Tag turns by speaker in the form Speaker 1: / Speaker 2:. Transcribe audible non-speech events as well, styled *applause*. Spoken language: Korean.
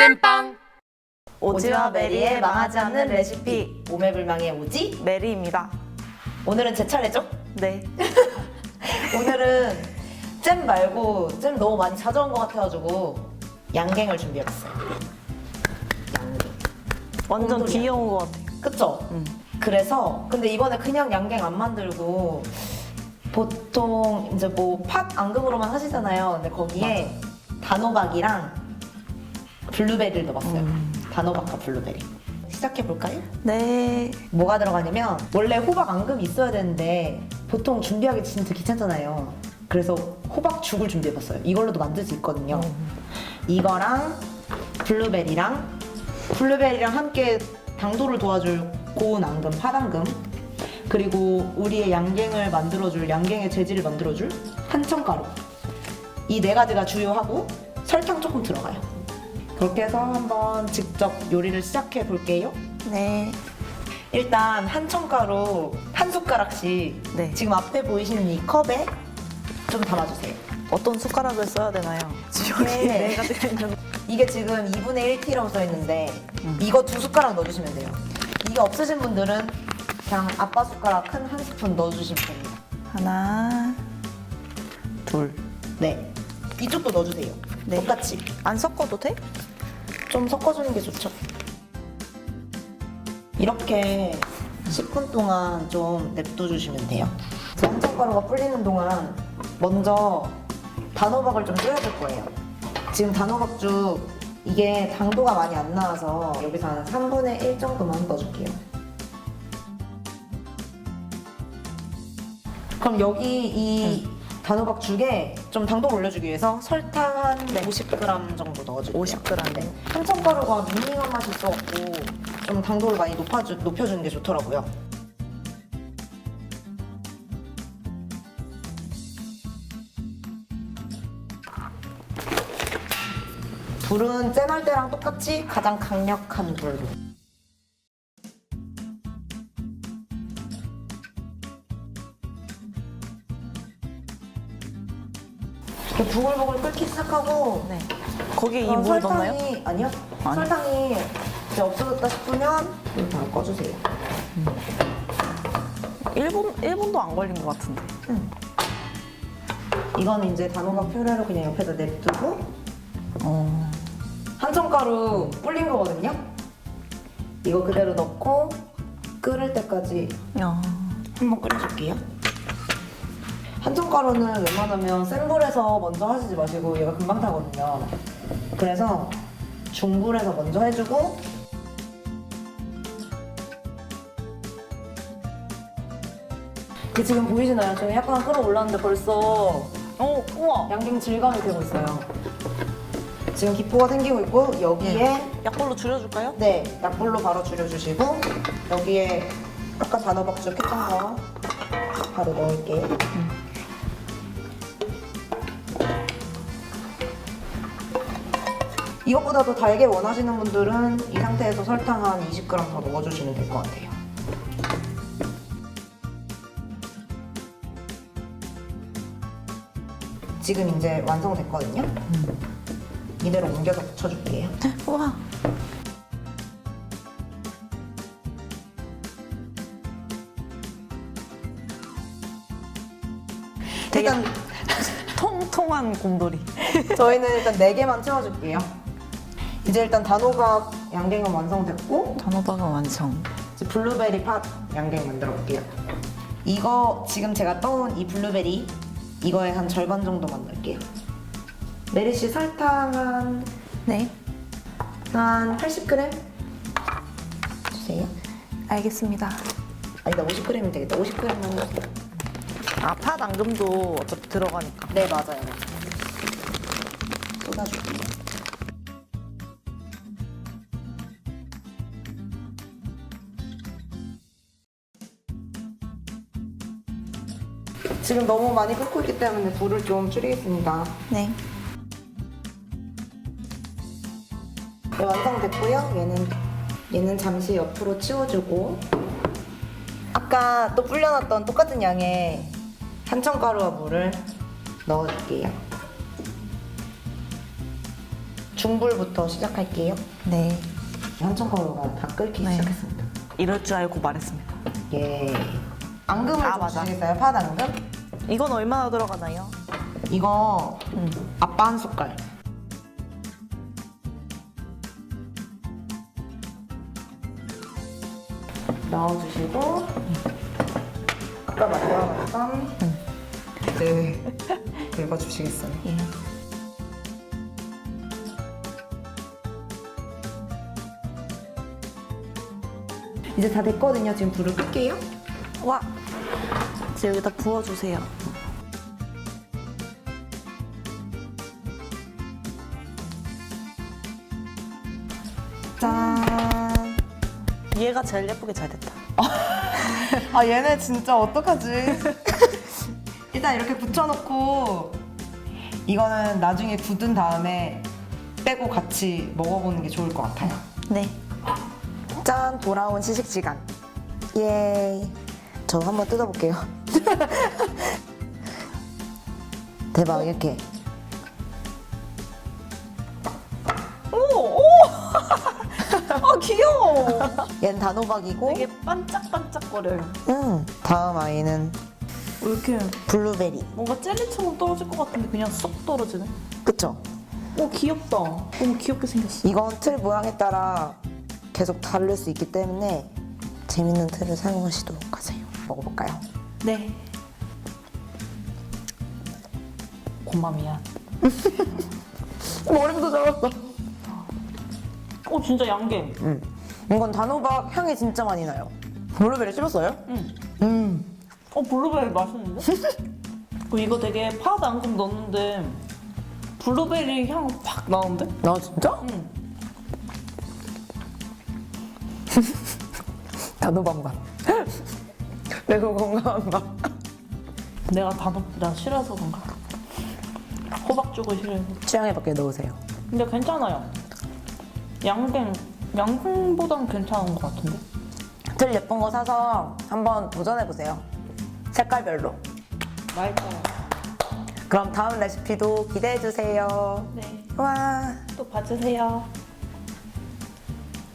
Speaker 1: 땜빵
Speaker 2: 오지와 메리의 망하지 않는 레시피
Speaker 3: 오매불망의 오지?
Speaker 2: 메리입니다.
Speaker 3: 오늘은 제 차례죠?
Speaker 2: 네. *laughs*
Speaker 3: 오늘은 잼 말고 잼 너무 많이 찾아온 것 같아가지고 양갱을 준비해봤어요. 양갱.
Speaker 2: 완전
Speaker 3: 곰돌이야.
Speaker 2: 귀여운 것 같아요.
Speaker 3: 그쵸?
Speaker 2: 음.
Speaker 3: 그래서 근데 이번에 그냥 양갱 안 만들고 보통 이제 뭐 팥 앙금으로만 하시잖아요. 근데 거기에 단호박이랑 블루베리를 넣어봤어요.
Speaker 2: 음.
Speaker 3: 단호박과 블루베리. 시작해 볼까요?
Speaker 2: 네.
Speaker 3: 뭐가 들어가냐면 원래 호박 앙금이 있어야 되는데 보통 준비하기 진짜 귀찮잖아요. 그래서 호박 죽을 준비해봤어요. 이걸로도 만들 수 있거든요. 이거랑 블루베리랑 블루베리랑 함께 당도를 도와줄 고운 앙금, 파당금 그리고 우리의 양갱을 만들어줄 양갱의 재질을 만들어줄 한청가루 이 네 가지가 주요하고 설탕 조금 들어가요. 그렇게 해서 한번 직접 요리를 시작해 볼게요.
Speaker 2: 네.
Speaker 3: 일단 한청가루 한 숟가락씩
Speaker 2: 네.
Speaker 3: 지금 앞에 보이시는 이 컵에 좀 담아주세요.
Speaker 2: 어떤 숟가락을 써야 되나요? 지금 여기
Speaker 3: 네. *laughs*
Speaker 2: 네 가지가 있는.
Speaker 3: 이게 지금 2분의 1T라고 써 있는데
Speaker 2: 음.
Speaker 3: 이거 두 숟가락 넣어주시면 돼요. 이게 없으신 분들은 그냥 아빠 숟가락 큰 한 스푼 넣어주시면 됩니다.
Speaker 2: 하나, 둘.
Speaker 3: 네. 이쪽도 넣어주세요.
Speaker 2: 네.
Speaker 3: 똑같이.
Speaker 2: 안 섞어도 돼?
Speaker 3: 좀 섞어주는 게 좋죠. 이렇게 10분 동안 좀 냅둬주시면 돼요. 한청가루가 불리는 동안 먼저 단호박을 좀 끓여줄 거예요. 지금 단호박죽 이게 당도가 많이 안 나와서 여기서 한 3분의 1 정도만 넣어줄게요. 그럼 여기 이 단호박 죽에 좀 당도를 올려주기 위해서 설탕 한 50g 정도 넣어줄게요.
Speaker 2: 50g.
Speaker 3: 네. 한청가루가 밍밍한 맛이 있어갖고 좀 당도를 많이 높아주, 높여주는 게 좋더라고요. 불은 잼할 때랑 똑같이 가장 강력한 불로. 부글부글 끓기 시작하고
Speaker 2: 네. 거기에 이
Speaker 3: 그럼
Speaker 2: 물 넣나요?
Speaker 3: 설탕이 아니요.
Speaker 2: 아니.
Speaker 3: 설탕이 이제 없어졌다 싶으면 불 바로 꺼주세요.
Speaker 2: 1분, 1분도 안 걸린 것 같은데.
Speaker 3: 이건 이제 단호박 퓨레로 그냥 옆에다 냅두고
Speaker 2: 어.
Speaker 3: 한청가루 불린 거거든요. 이거 그대로 넣고 끓을 때까지
Speaker 2: 야.
Speaker 3: 한번 끓여줄게요. 한청가루는 웬만하면 센 불에서 먼저 하시지 마시고 얘가 금방 타거든요. 그래서 중불에서 먼저 해주고 이게 지금 보이시나요? 저희 약간 끓어올랐는데 벌써
Speaker 2: 어, 우와.
Speaker 3: 양갱 질감이 되고 있어요. 지금 기포가 생기고 있고 여기에
Speaker 2: 약불로 줄여줄까요?
Speaker 3: 네 약불로 바로 줄여주시고 여기에 아까 단호박죽 했던 거 바로 넣을게요. 이것보다도 달게 원하시는 분들은 이 상태에서 설탕 한 20g 더 넣어주시면 될 것 같아요. 지금 이제 완성됐거든요. 이대로 옮겨서 붙여줄게요. *laughs*
Speaker 2: 우와. 되게
Speaker 3: 일단
Speaker 2: 통통한 곰돌이.
Speaker 3: 저희는 일단 4개만 채워줄게요. 이제 일단 단호박 양갱은 완성됐고
Speaker 2: 단호박은 완성.
Speaker 3: 이제 블루베리 팥 양갱 만들어 볼게요. 이거 지금 제가 떠온 이 블루베리 이거의 한 절반 정도만 넣을게요. 메리 씨 설탕 한,
Speaker 2: 네.
Speaker 3: 한 80g 주세요.
Speaker 2: 알겠습니다.
Speaker 3: 아니다 50g이면 되겠다. 50g만 넣으세요.
Speaker 2: 아, 팥 앙금도 어차피 들어가니까.
Speaker 3: 네 맞아요. 쏟아줄게요. 지금 너무 많이 끓고 있기 때문에 불을 좀 줄이겠습니다.
Speaker 2: 네.
Speaker 3: 네, 완성됐고요. 얘는 얘는 잠시 옆으로 치워주고 아까 또 불려놨던 똑같은 양의 한청가루와 물을 넣어줄게요. 중불부터 시작할게요.
Speaker 2: 네.
Speaker 3: 한천가루가 다 끓기
Speaker 2: 네.
Speaker 3: 시작했습니다.
Speaker 2: 이럴 줄 알고 말했습니다.
Speaker 3: 예. 앙금을
Speaker 2: 아,
Speaker 3: 좀
Speaker 2: 맞아.
Speaker 3: 주시겠어요? 팥 앙금?
Speaker 2: 이건 얼마나 들어가나요?
Speaker 3: 이거
Speaker 2: 음.
Speaker 3: 아빠 한 숟갈. 넣어주시고 아까 만들어놨던 네 긁어주시겠어요?
Speaker 2: 예.
Speaker 3: 이제 다 됐거든요. 지금 불을 끌게요.
Speaker 2: 와. 이제 여기다 부어주세요.
Speaker 3: 짠.
Speaker 2: 얘가 제일 예쁘게 잘 됐다. *laughs*
Speaker 3: 아 얘네 진짜 어떡하지? *laughs* 일단 이렇게 붙여놓고 이거는 나중에 굳은 다음에 빼고 같이 먹어보는 게 좋을 것 같아요.
Speaker 2: 네. 짠 돌아온 시식 시간. 예. 저 한번 뜯어볼게요. *laughs* 대박 이렇게. 오 오. *laughs* 아 귀여워. 얘는 단호박이고.
Speaker 1: 되게 반짝반짝거려요.
Speaker 2: 음. 다음 아이는
Speaker 1: 왜 이렇게
Speaker 2: 블루베리.
Speaker 1: 뭔가 젤리처럼 떨어질 것 같은데 그냥 쏙 떨어지네.
Speaker 2: 그쵸?
Speaker 1: 오 귀엽다. 너무 귀엽게 생겼어.
Speaker 2: 이건 틀 모양에 따라 계속 다를 수 있기 때문에 재밌는 틀을 사용하시도록 하세요. 먹어볼까요?
Speaker 1: 네. 고맘이야.
Speaker 2: 머리부터 잡았어.
Speaker 1: 오 진짜 양갱.
Speaker 2: 음. 이건 단호박 향이 진짜 많이 나요. 블루베리 씹었어요?
Speaker 1: 응.
Speaker 2: 음.
Speaker 1: 어 블루베리 맛있는데? *laughs* 그 이거 되게 파우더 앙금 넣었는데 블루베리 향팍 나는데?
Speaker 2: 나 진짜?
Speaker 1: 응. *laughs*
Speaker 2: 단호박 맛. 매우 건강한 맛.
Speaker 1: 내가 단호 나 싫어서 그런가? 호박죽을 싫어해서.
Speaker 2: 취향에 맞게 넣으세요.
Speaker 1: 근데 괜찮아요. 양갱 양갱보단 괜찮은 것 같은데?
Speaker 2: 틀 예쁜 거 사서 한번 도전해 보세요. 색깔별로.
Speaker 1: 맛있어요.
Speaker 2: 그럼 다음 레시피도 기대해 주세요.
Speaker 1: 네.
Speaker 2: 와.
Speaker 1: 또 봐주세요.